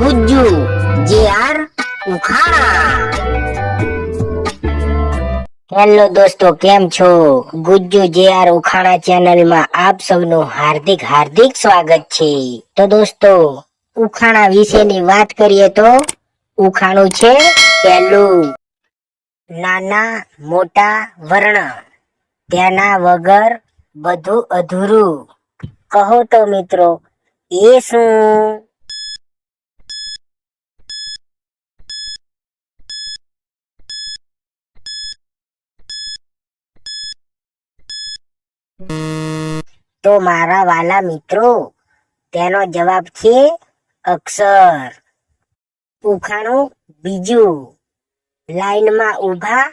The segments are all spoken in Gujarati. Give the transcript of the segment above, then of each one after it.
ગુજ્જુ જે આર ઉખાણા હેલો દોસ્તો, કેમ છો? ગુજ્જુ જે આર ઉખાણા ચેનલમાં આપ સૌનું હાર્દિક હાર્દિક સ્વાગત છે. તો દોસ્તો ઉખાણા વિશેની વાત કરીએ તો ઉખાણું છે પહેલું. નાના, મોટા વર્ણ. તેના વગર બધું અધૂરું. કહો તો મિત્રો, એ શું? તો મારા વાલા મિત્રો, તેનો જવાબ છે અક્ષર. ઉખાણું બીજું. લાઈનમાં ઊભા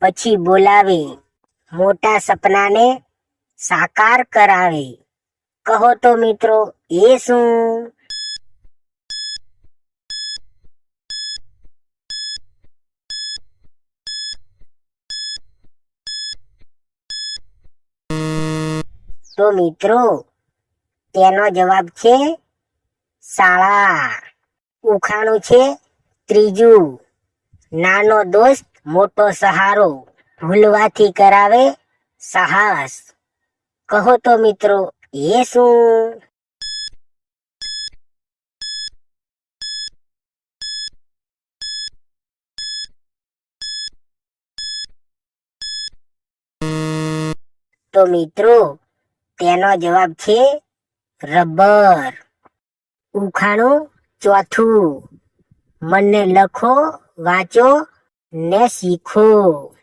પછી બોલાવે. મોટા સપનાને સાકાર કરાવે. કહો તો મિત્રો, એ શું? તો મિત્રો, તેનો જવાબ છે શાળા. ઉખાણું છે ત્રીજું. નાનો દોસ્ત, મોટો સહારો. ભૂલવાથી કરાવે સાહસ. કહો તો મિત્રો, એ શું? તો મિત્રો તેનો જવાબ છે રબર. ઉખાણું ચોથું. મને લખો, વાંચો ને શીખો.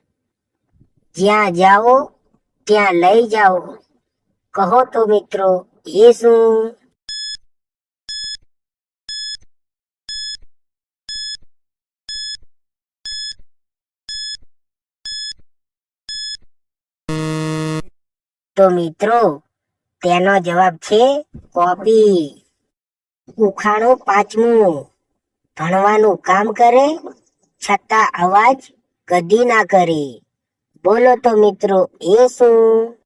જ્યાં જાઓ, ત્યાં લઈ જાઓ. કહો તો મિત્રો, એ શું? તો મિત્રો, તેનો જવાબ છે કોપી. ઉખાણું પાંચમું. ભણવાનું કામ કરે, છતાં અવાજ કદી ના કરે. બોલો તો મિત્રો, એ શું?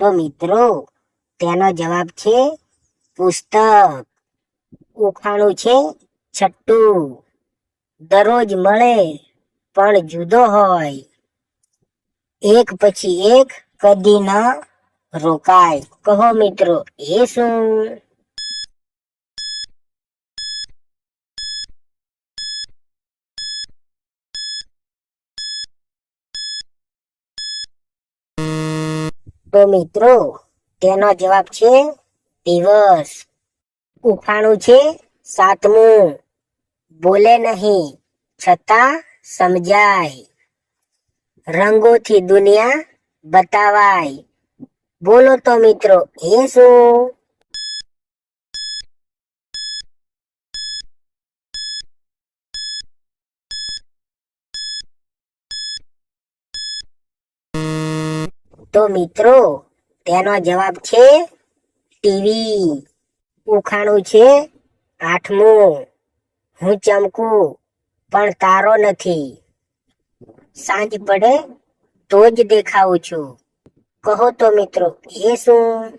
તો મિત્રો, તેનો જવાબ છે પુસ્તક. ઉખાણું છે છઠ્ઠું. દરરોજ મળે પણ જુદો હોય. એક પછી એક કદી ન રોકાય. કહો મિત્રો, એ શું? તો મિત્રો, તેનો જવાબ છે દિવસ. ઉફાણું છે સાતમું. બોલે નહીં, છતાં સમજાય. રંગોથી દુનિયા બતાવાય. બોલો તો મિત્રો, એ શું? તો મિત્રો, તેનો જવાબ છે ટીવી. ઉખાણું છે આઠમું. હું ચમકું, પણ તારો નથી. સાંજ પડે, તો જ દેખાવું છું. કહો તો મિત્રો, એ શું?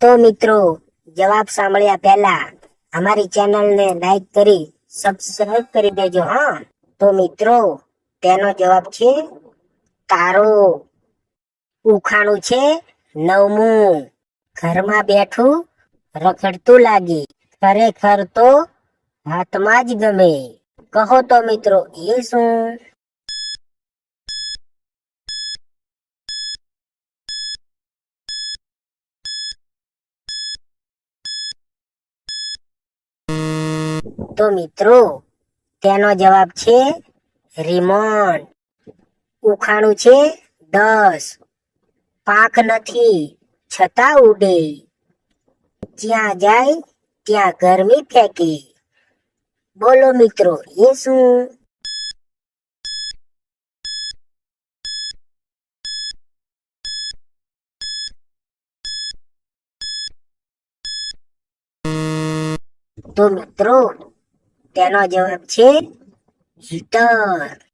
તો મિત્રો, જવાબ સાંભળ્યા પહેલા અમારી ચેનલને લાઈક કરી સબસ્ક્રાઇબ કરી દેજો, હા. તો મિત્રો, તેનો જવાબ છે તારો. ઉખાણું છે નવમું. ઘરમાં બેઠું રખડતું લાગે. ખરેખર તો હાથમાં જ ગમે. કહો તો મિત્રો, એ શું? તો મિત્રો, તેનો જવાબ છે રિમોન ઉખાણું છે દસ. પાક નથી, છતાં ઉડે. જ્યાં જાય, ત્યાં ગરમી ફેંકે. બોલો મિત્રો, એ શું? તો મિત્રો તેનો જવાબ છે હીટર